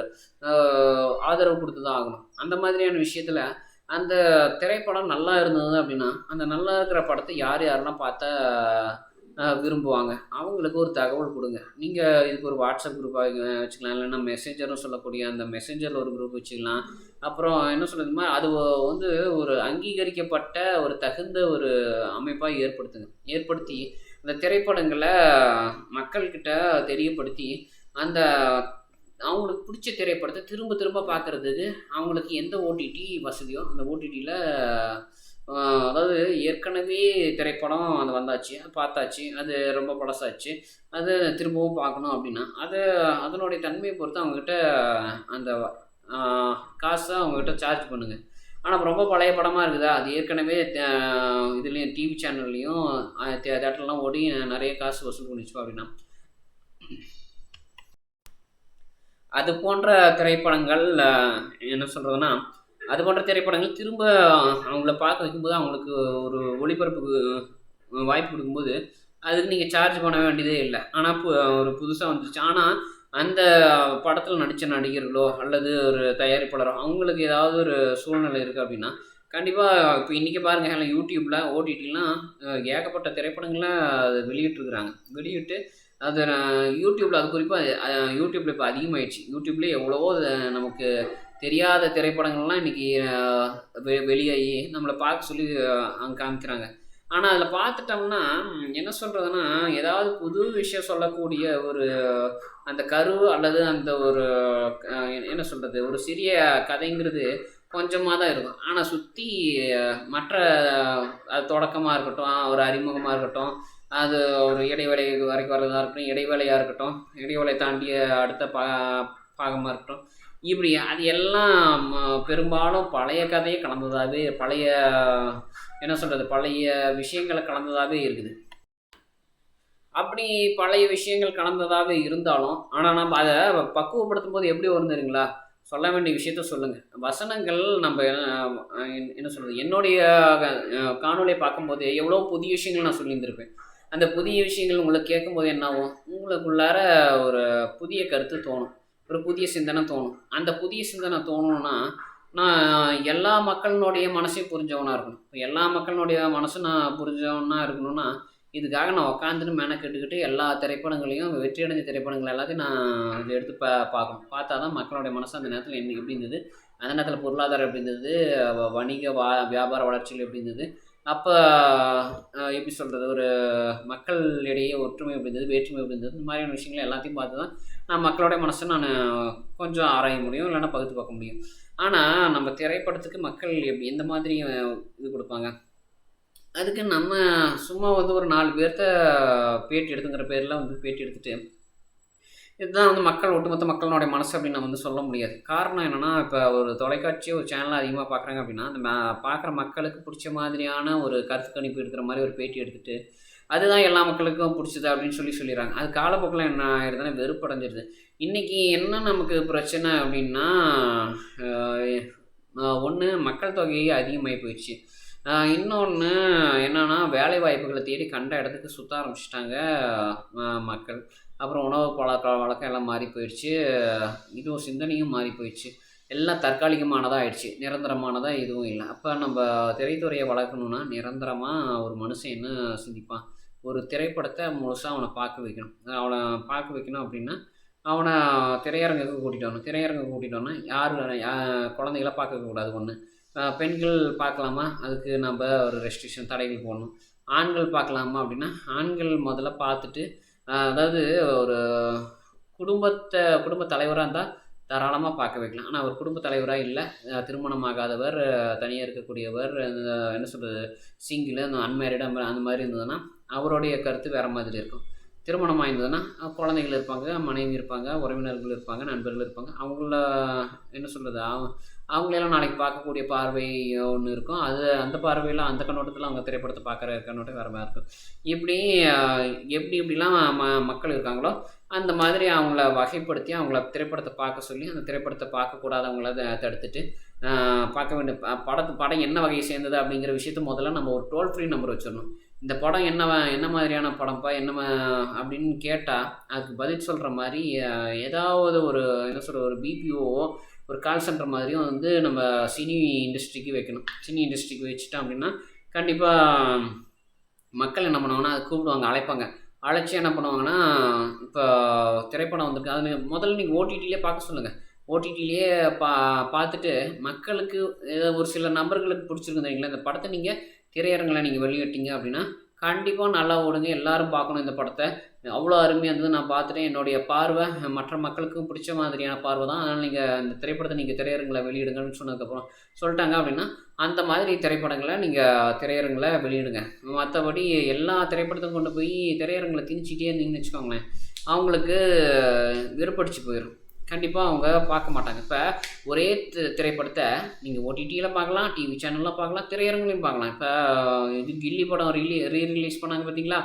ஆதரவு கொடுத்து தான் ஆகணும். அந்த மாதிரியான விஷயத்தில் அந்த திரைப்படம் நல்லா இருந்தது அப்படின்னா அந்த நல்லா இருக்கிற படத்தை யார் யாரெல்லாம் பார்த்தா விரும்புவாங்க? அவங்களுக்கு ஒரு தகவல் கொடுங்க. நீங்கள் இதுக்கு ஒரு வாட்ஸ்அப் குரூப் வச்சுக்கலாம். இல்லைன்னா மெசேஞ்சர்னு சொல்லக்கூடிய அந்த மெசேஞ்சரில் ஒரு குரூப் வச்சுக்கலாம். அப்புறம் என்ன சொல்கிறது அது வந்து ஒரு அங்கீகரிக்கப்பட்ட ஒரு தகுந்த ஒரு அமைப்பாக ஏற்படுத்துங்க. ஏற்படுத்தி அந்த திரைப்படங்களை மக்கள்கிட்ட தெரியப்படுத்தி அந்த அவங்களுக்கு பிடிச்ச திரைப்படத்தை திரும்ப திரும்ப பார்க்குறதுக்கு அவங்களுக்கு எந்த ஓடிடி வசதியோ அந்த ஓடிடியில் அதாவது ஏற்கனவே திரைப்படம் அது வந்தாச்சு அது பார்த்தாச்சு அது ரொம்ப பழசாச்சு அது திரும்பவும் பார்க்கணும் அப்படின்னா அது அதனுடைய தன்மையை பொறுத்து அவங்கக்கிட்ட அந்த காசை அவங்கக்கிட்ட சார்ஜ் பண்ணுங்க. ஆனால் ரொம்ப பழைய படமாக இருக்குதா? அது ஏற்கனவே இதுலேயும் டிவி சேனல்லையும் தேட்டர்லாம் ஓடி நிறைய காசு வசூல் பண்ணிச்சு அப்படின்னா அது போன்ற திரைப்படங்கள் என்ன சொல்கிறதுனா அது போன்ற திரைப்படங்கள் திரும்ப அவங்கள பார்க்க வைக்கும்போது அவங்களுக்கு ஒரு ஒளிபரப்புக்கு வாய்ப்பு கொடுக்கும்போது அதுக்கு நீங்கள் சார்ஜ் பண்ண வேண்டியதே இல்லை. ஆனால் பு ஒரு புதுசாக வந்துச்சு ஆனால் அந்த படத்தில் நடித்த நடிகர்களோ அல்லது ஒரு தயாரிப்பாளரோ அவங்களுக்கு ஏதாவது ஒரு சூழ்நிலை இருக்குது அப்படின்னா கண்டிப்பாக இப்போ இன்றைக்கி பாருங்கள் யூடியூப்பில் ஓடிடிலாம் ஏகப்பட்ட திரைப்படங்களை அது வெளியிட்டிருக்கிறாங்க. வெளியிட்டு அது யூடியூப்பில் அது குறிப்பாக யூடியூப்பில் இப்போ அதிகமாகிடுச்சு யூடியூப்லேயே எவ்வளவோ அது நமக்கு தெரியாத திரைப்படங்கள்லாம் இன்றைக்கி வெ வெளியாகி நம்மளை பார்க்க சொல்லி அங்கே காமிக்கிறாங்க. ஆனால் அதில் பார்த்துட்டோம்னா என்ன சொல்கிறதுனா ஏதாவது புது விஷயம் சொல்லக்கூடிய ஒரு அந்த கரு அல்லது அந்த ஒரு என்ன சொல்கிறது ஒரு சிறிய கதைங்கிறது கொஞ்சமாக தான் இருக்கும். ஆனால் சுற்றி மற்ற அது தொடக்கமாக இருக்கட்டும் ஒரு அறிமுகமாக இருக்கட்டும் அது ஒரு இடைவேளை வரைக்கும் வரதாக இருக்கட்டும் இடைவேளையாக இருக்கட்டும் இடைவேளை தாண்டிய அடுத்த பா பாகமாக இருக்கட்டும். இப்படி அது எல்லாம் ம, பெரும்பாலும் பழைய கதையை கலந்ததாகவே பழைய என்ன சொல்கிறது பழைய விஷயங்களை கலந்ததாகவே இருக்குது. அப்படி பழைய விஷயங்கள் கலந்ததாகவே இருந்தாலும் ஆனால் நம்ம அதை பக்குவப்படுத்தும் போது எப்படி வருந்துருங்களா சொல்ல வேண்டிய விஷயத்த சொல்லுங்கள் வசனங்கள் நம்ம என்ன சொல்கிறது என்னுடைய காணொலியை காணொளியை பார்க்கும்போது எவ்வளோ புதிய விஷயங்கள் நான் சொல்லியிருந்திருப்பேன். அந்த புதிய விஷயங்கள் உங்களை கேட்கும்போது என்ன ஆகும் உங்களுக்குள்ளார ஒரு புதிய கருத்து தோணும். ஒரு புதிய சிந்தனை தோணும். அந்த புதிய சிந்தனை தோணும்னா நான் எல்லா மக்களினுடைய மனசையும் புரிஞ்சவனாக இருக்கணும். இப்போ எல்லா மக்களினுடைய மனசும் நான் புரிஞ்சவனா இருக்கணும்னா இதுக்காக நான் உக்காந்துட்டு மெனக்கெட்டுக்கிட்டு எல்லா திரைப்படங்களையும் வெற்றி அடைஞ்ச திரைப்படங்கள் எல்லாத்தையும் நான் இதை எடுத்து பா பார்க்கணும். பார்த்தா தான் மக்களுடைய மனசு அந்த நேரத்தில் என்ன எப்படி இருந்தது? அந்த நேரத்தில் பொருளாதாரம் எப்படி இருந்தது? வ- வணிக வா வியாபார வளர்ச்சியில் எப்படி இருந்தது? அப்போ எப்படி சொல்கிறது ஒரு மக்களிடையே ஒற்றுமை எப்படி வேற்றுமை எப்படி இருந்தது? இந்த மாதிரியான விஷயங்கள் எல்லாத்தையும் பார்த்து தான் நான் மக்களோட மனசை நான் கொஞ்சம் ஆராய முடியும் இல்லைன்னா பகுத்து பார்க்க முடியும். ஆனால் நம்ம திரைப்படத்துக்கு மக்கள் எப்படி எந்த மாதிரி இது கொடுப்பாங்க? அதுக்கு நம்ம சும்மா வந்து ஒரு நாலு பேர்த்த பேட்டி எடுத்துங்கிற பேரில் வந்து பேட்டி எடுத்துகிட்டு இதுதான் வந்து மக்கள் ஒட்டுமொத்த மக்களினுடைய மனசு அப்படின்னு நம்ம வந்து சொல்ல முடியாது. காரணம் என்னென்னா இப்போ ஒரு தொலைக்காட்சி ஒரு சேனல் அதிகமாக பார்க்குறாங்க அப்படின்னா அந்த பார்க்குற மக்களுக்கு பிடிச்ச மாதிரியான ஒரு கருத்து கணிப்பு எடுக்கிற மாதிரி ஒரு பேட்டி எடுத்துட்டு அதுதான் எல்லா மக்களுக்கும் பிடிச்சது அப்படின்னு சொல்லி சொல்லிடுறாங்க. அது காலப்போக்கில் என்ன ஆயிடுதுன்னா வெறுப்படைஞ்சிருது. இன்றைக்கி என்ன நமக்கு பிரச்சனை அப்படின்னா ஒன்று மக்கள் தொகை அதிகமாகி போயிடுச்சு. இன்னொன்று என்னென்னா வேலை வாய்ப்புகளை தேடி கண்ட இடத்துக்கு சுற்ற ஆரம்பிச்சிட்டாங்க மக்கள். அப்புறம் உணவு பழக்க வழக்கம் எல்லாம் மாறி போயிடுச்சு. இதுவும் சிந்தனையும் மாறி போயிடுச்சு. எல்லாம் தற்காலிகமானதாக ஆயிடுச்சு. நிரந்தரமானதாக எதுவும் இல்லை. அப்போ நம்ம திரைத்துறையை வளர்க்கணுன்னா நிரந்தரமாக ஒரு மனுஷன் என்ன சிந்திப்பான்? ஒரு திரைப்படத்தை முழுசாக அவனை பார்க்க வைக்கணும். அவனை பார்க்க வைக்கணும் அப்படின்னா அவனை திரையரங்குக்கு கூட்டிகிட்டு வரணும். திரையரங்குக்கு கூட்டிகிட்டு வரணும் யார் யா- பார்க்கக்கூடாது ஒன்று பெண்கள் பார்க்கலாமா? அதுக்கு நம்ம ஒரு ரெஸ்ட்ரிக்ஷன் தடைகள் போடணும். ஆண்கள் பார்க்கலாமா அப்படின்னா ஆண்கள் முதல்ல பார்த்துட்டு அதாவது ஒரு குடும்பத்தை குடும்ப தலைவராக இருந்தால் தாராளமாக பார்க்க வைக்கலாம். ஆனால் அவர் குடும்ப தலைவராக இல்லை. திருமணமாகாதவர் தனியாக இருக்கக்கூடியவர் என்ன சொல்கிறது சிங்கிள் அந்த அன்மேரிடு அந்த மாதிரி இருந்ததுன்னா அவருடைய கருத்து வேறு மாதிரி இருக்கும். திருமணம் ஆயிருந்ததுன்னா குழந்தைகள் இருப்பாங்க மனைவி இருப்பாங்க உறவினர்கள் இருப்பாங்க நண்பர்கள் இருப்பாங்க. அவங்கள என்ன சொல்கிறது அவங்களெல்லாம் நாளைக்கு பார்க்கக்கூடிய பார்வை ஒன்று இருக்கும். அது அந்த பார்வையில் அந்த கண்ணோட்டத்தில் அவங்க திரைப்படத்தை பார்க்குற கண்ணோட்டம் வேறு மாதிரி இருக்கும். இப்படி எப்படி எப்படிலாம் ம மக்கள் இருக்காங்களோ அந்த மாதிரி அவங்கள வகைப்படுத்தி அவங்கள திரைப்படத்தை பார்க்க சொல்லி அந்த திரைப்படத்தை பார்க்கக்கூடாதவங்கள தடுத்துட்டு பார்க்க வேண்டிய ப- படத்து படம் என்ன வகையை சேர்ந்தது அப்படிங்கிற விஷயத்த முதல்ல நம்ம ஒரு டோல் ஃப்ரீ நம்பர் வச்சிடணும். இந்த படம் என்ன என்ன மாதிரியான படம்ப்பா என்ன அப்படின்னு கேட்டால் அதுக்கு பதில் சொல்கிற மாதிரி ஏதாவது ஒரு என்ன சொல்கிற ஒரு பிபிஓவோ ஒரு கால் சென்டர் மாதிரியும் வந்து நம்ம சினி இண்டஸ்ட்ரிக்கு வைக்கணும். சினி இண்டஸ்ட்ரிக்கு வச்சுட்டோம் அப்படின்னா கண்டிப்பாக மக்கள் என்ன பண்ணுவாங்கன்னா அதை கூப்பிடுவாங்க அழைப்பாங்க. அழைச்சி என்ன பண்ணுவாங்கன்னா இப்போ திரைப்படம் வந்திருக்கு. அது முதல்ல நீங்கள் ஓடிடியிலே பார்க்க சொல்லுங்கள் ஓடிடிலேயே பா பார்த்துட்டு மக்களுக்கு ஏதோ ஒரு சில நபர்களுக்கு பிடிச்சிருக்கு தெரியுங்களா? இந்த படத்தை நீங்கள் திரையரங்கில் நீங்கள் வெளியிட்டீங்க அப்படின்னா கண்டிப்பாக நல்லா ஓடுங்க. எல்லாரும் பார்க்கணும் இந்த படத்தை. அவ்வளோ அருமையாக இருந்தது. நான் பார்த்துட்டேன். என்னுடைய பார்வை மற்ற மக்களுக்கும் பிடிச்ச மாதிரியான பார்வை தான். அதனால் நீங்கள் இந்த திரைப்படத்தை நீங்கள் திரையரங்கில் வெளியிடுங்கன்னு சொன்னதுக்கப்புறம் சொல்லிட்டாங்க அப்படின்னா அந்த மாதிரி திரைப்படங்களை நீங்கள் திரையரங்கில் வெளியிடுங்க. மற்றபடி எல்லா திரைப்படத்தையும் கொண்டு போய் திரையரங்கில் திணிச்சிட்டே இருந்தீங்கன்னு வச்சுக்கோங்களேன் அவங்களுக்கு விருப்படிச்சு போயிடும் கண்டிப்பாக அவங்க பார்க்க மாட்டாங்க. இப்போ ஒரே திரைப்படத்தை நீங்கள் ஓடிடியில் பார்க்கலாம் டிவி சேனலில் பார்க்கலாம் திரையரங்குலையும் பார்க்கலாம். இப்போ இது கில்லி படம் ரிலீ ரீ ரிலீஸ் பண்ணாங்க பார்த்தீங்களா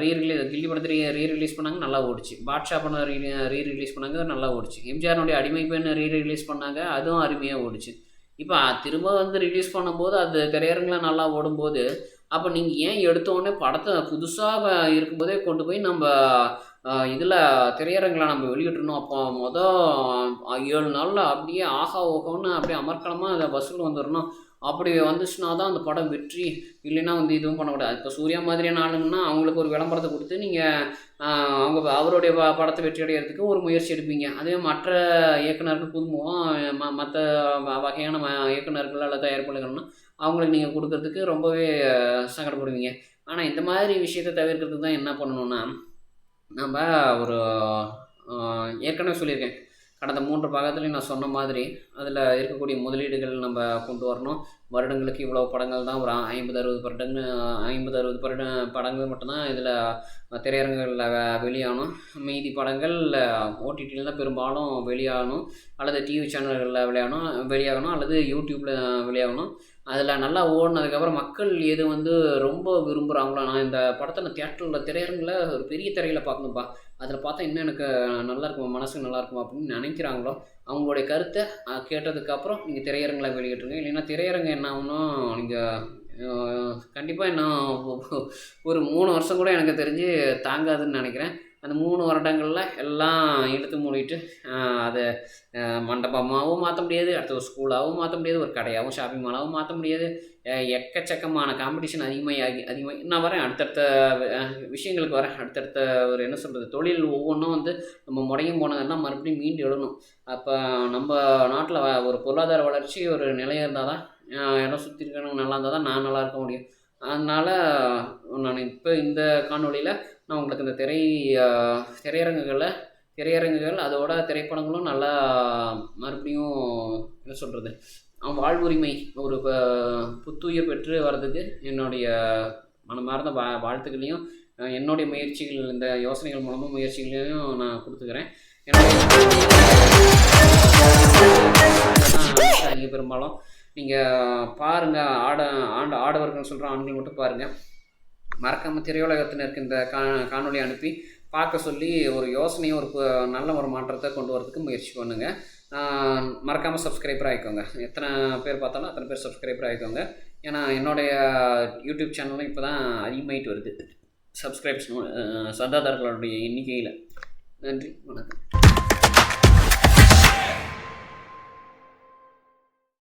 ரீ ரிலீஸ் கில்லி படத்தை ரீ ரிலீஸ் பண்ணாங்க நல்லா ஓடிச்சு. பாட்ஷா படம் ரீ ரீ ரிலீஸ் பண்ணாங்க நல்லா ஓடிச்சு. எம்ஜிஆருடைய அடிமை பெண் ரீ ரிலீஸ் பண்ணாங்க அதுவும் அருமையாக ஓடிச்சு. இப்போ திரும்ப வந்து ரிலீஸ் பண்ணும்போது அது திரையரங்கில் நல்லா ஓடும்போது அப்போ நீங்கள் ஏன் எடுத்தோடனே படத்தை புதுசாக இருக்கும்போதே கொண்டு போய் நம்ம இதில் திரையரங்கில் நம்ம வெளியிட்டணும் அப்போ மொதல் ஏழு நாளில் அப்படியே ஆஹா ஓகோன்னு அப்படியே அமர்க்கலமாக அதை வசூல் வந்துடணும். அப்படி வந்துச்சுன்னா தான் அந்த படம் வெற்றி. இல்லைன்னா வந்து இதுவும் பண்ணக்கூடாது இப்போ சூர்யா மாதிரியான ஆளுங்கன்னா அவங்களுக்கு ஒரு விளம்பரத்தை கொடுத்து நீங்கள் அவங்க அவருடைய ப- படத்தை வெற்றி அடைகிறதுக்கு ஒரு முயற்சி எடுப்பீங்க. அதே மற்ற இயக்குனர்கள் புதுமுகம் ம மற்ற வகையான ம இயக்குனர்கள் அல்லது தயாரிப்பாளர்கள்னா அவங்களுக்கு நீங்கள் கொடுக்கறதுக்கு ரொம்பவே சங்கடப்படுவீங்க. ஆனால் இந்த மாதிரி விஷயத்தை தவிர்க்கிறதுக்கு தான் என்ன பண்ணணும்னா நம்ம ஒரு ஏற்கனவே சொல்லியிருக்கேன். கடந்த மூன்று பாகத்துலையும் நான் சொன்ன மாதிரி அதில் இருக்கக்கூடிய முதலீடுகள் நம்ம கொண்டு வரணும். வருடங்களுக்கு இவ்வளோ படங்கள் தான் ஒரு ஐம்பது அறுபது படங்கள் ஐம்பது அறுபது பட படங்கள் மட்டும்தான் இதில் திரையரங்குகளில் வெளியாகணும். மீதி படங்கள் ஓடிடியில் தான் பெரும்பாலும் வெளியாகணும். அல்லது டிவி சேனல்களில் விளையாடணும் வெளியாகணும் அல்லது யூடியூப்பில் வெளியாகணும். அதில் நல்லா ஓடினதுக்கப்புறம் மக்கள் எது வந்து ரொம்ப விரும்புகிறாங்களோ நான் இந்த படத்தை நான் தேட்டரில் திரையரங்கில் ஒரு பெரிய திரையில் பார்க்கணும்ப்பா அதில் பார்த்தா இன்னும் எனக்கு நல்லா இருக்குமா மனசுக்கு நல்லா அப்படின்னு நினைக்கிறாங்களோ அவங்களுடைய கருத்தை கேட்டதுக்கப்புறம் நீங்கள் திரையரங்கில் வெளியிட்டுருங்க. இல்லைன்னா திரையரங்கு என்ன ஆகணும் நீங்கள் கண்டிப்பாக இன்னும் ஒரு மூணு வருஷம் கூட எனக்கு தெரிஞ்சு தாங்காதுன்னு நினைக்கிறேன். அந்த மூணு வருடங்களில் எல்லாம் இழுத்து மூடிட்டு அதை மண்டபமாகவும் மாற்ற முடியாது அடுத்த ஒரு ஸ்கூலாகவும் மாற்ற முடியாது ஒரு கடையாகவும் ஷாப்பிங் மாலாகவும் மாற்ற முடியாது. எக்கச்சக்கமான காம்படிஷன் அதிகமாகி ஆகி அதிகமாக நான் வரேன் அடுத்தடுத்த விஷயங்களுக்கு வரேன். அடுத்தடுத்த ஒரு என்ன சொல்கிறது தொழில் ஒவ்வொன்றும் வந்து நம்ம முடங்கி போனதெல்லாம் மறுபடியும் மீண்டு எழுணும் அப்போ நம்ம நாட்டில் ஒரு பொருளாதார வளர்ச்சி ஒரு நிலையாக இருந்தால் தான் இடம் சுற்றி இருக்கிறவங்க நல்லா இருந்தால் தான் நான் நல்லா இருக்க முடியும். அதனால் நான் இப்போ இந்த காணொளியில் நான் உங்களுக்கு இந்த திரை திரையரங்குகளை திரையரங்குகள் அதோட திரைப்படங்களும் நல்லா மறுபடியும் என்ன சொல்கிறது வாழ்வுரிமை ஒரு ப- புத்துயிர் பெற்று வர்றதுக்கு என்னுடைய மனமார்ந்த வா வாழ்த்துக்களையும் என்னுடைய முயற்சிகள் இந்த யோசனைகள் மூலமாக முயற்சிகளையும் நான் கொடுத்துக்கிறேன் என்னுடைய பெரும்பாலும் நீங்கள் பாருங்கள் ஆட ஆண்ட ஆடவர்கள் சொல்கிற ஆண்கள் மட்டும் பாருங்கள் மறக்காமல் திரையுலகத்தினருக்கு இந்த கா காணொலி அனுப்பி பார்க்க சொல்லி ஒரு யோசனையை ஒரு நல்ல ஒரு மாற்றத்தை கொண்டு வரதுக்கு முயற்சி பண்ணுங்கள் மறக்காமல் சப்ஸ்கிரைபர் ஆகிக்கோங்க எத்தனை பேர் பார்த்தாலும் அத்தனை பேர் சப்ஸ்கிரைபர் ஆகிக்கோங்க ஏன்னா என்னுடைய யூடியூப் சேனலும் இப்போ தான் அதிகமாயிட்டு வருது. சப்ஸ்கிரைப்ஸ் சந்தாதாரர்களுடைய எண்ணிக்கையில். நன்றி வணக்கம்.